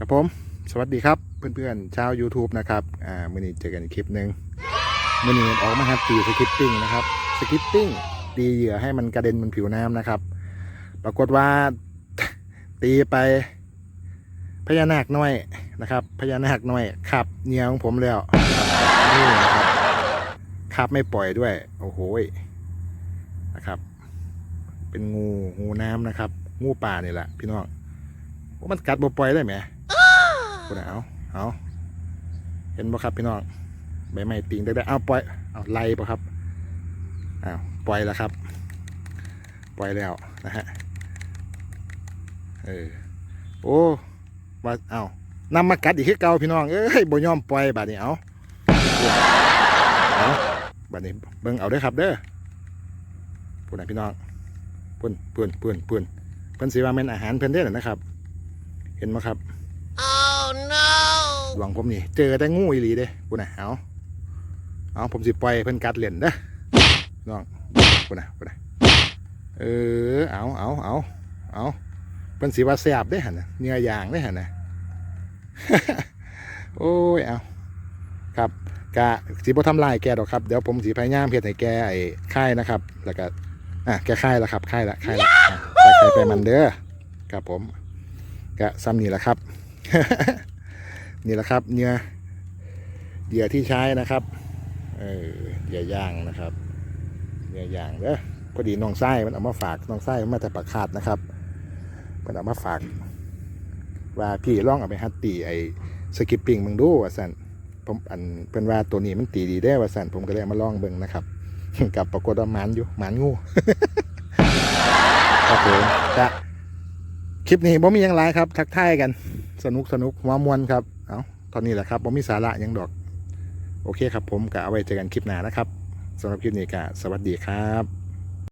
ครับผม สวัสดีครับเพื่อนๆชาว YouTube นะครับอ่ามื่อนี้เจอกันอีกคลิปหนึ่งมื่อนี้ออกมาฮัตตีสกิปปิ้งนะครับสกิปปิ้งตีเหยื่อให้มันกระเด็นบนผิวน้ำนะครับ ปรากฏว่าตีไปพญานาคน้อยนะครับพญานาคน้อยขับเนียของผมแล้วนี่นะครับขับไม่ปล่อยด้วย โอ้โหยนะครับ เป็นงูงูน้ำนะครับ งูป่านี่แหละพี่น้องว่ามันกัดบ่ปล่อยได้ไหม คุณเอาเอาเห็นบ่ครับพี่น้องใบไม้ติ่งได้ได้เอาปล่อยเอาไล่บ่ครับอ้าวปล่อยแล้วครับ ปล่อยแล้วนะฮะเออโอ้ว่าเอานำมากัดอีกคือเก่าพี่น้องเอ้ยบ่ยอมปล่อยบาดนี้เอาเอาบาดนี้เบิ่งเอาเด้อครับเด้อพูดนะพี่น้องปุ่นปุ่นปุ่นปุ่นเพิ่นสิว่าแม่นอาหารเพิ่นเด้อนะครับ เห็นบ่ครับ Oh no! หวังผมนี่ เจอแต่งูอีหลีเด้กูนะเอาเอาผมสิปล่อยเพิ่นกัดเหรียญเด้อน้องกูนะกูนะเออเอาเอาเอาเอาเพิ่นสิว่าแซบได้หันนะเนื้อยางได้หันนะโอ้ยเอาครับกะสิบ่ทำลายแกดอกครับ เดี๋ยวผมสิพยายามเฮ็ดให้แกไอ้ค่ายนะครับ แล้วก็อะแกค่ายแล้วครับค่ายละค่ายละอะใสไขไปมันเด้อครับผมกะซ้ำนี่แหละครับ นี่แหละครับเนื้อเหยื่อที่ใช้นะครับ เออเหยื่อย่างนะครับเหยื่อย่างเด้อพอดีน้องไส้มันเอามาฝากน้องไส้มันมาแต่ปากคาดนะครับ มันเอามาฝาก ว่าพี่ล่องเอาไปฮัตตีไอ้สกิปปิ้งมึงดูว่าสันผมอันเป็นว่าตัวนี้มันตีดีได้ว่าสันผมก็เลยมาลองเบิ่งนะครับ กับปรากฏว่าหมันอยู่หมันงูครับผมจะ คลิปนี้ผมมียังไรครับ ทักทายกัน สนุกสนุกหัวมวนครับ เอาตอนนี้แหละครับผมมีสาระยังดอก โอเคครับผมก็เอาไว้เจอกันคลิปหน้านะครับสำหรับคลิปนี้ก็สวัสดีครับ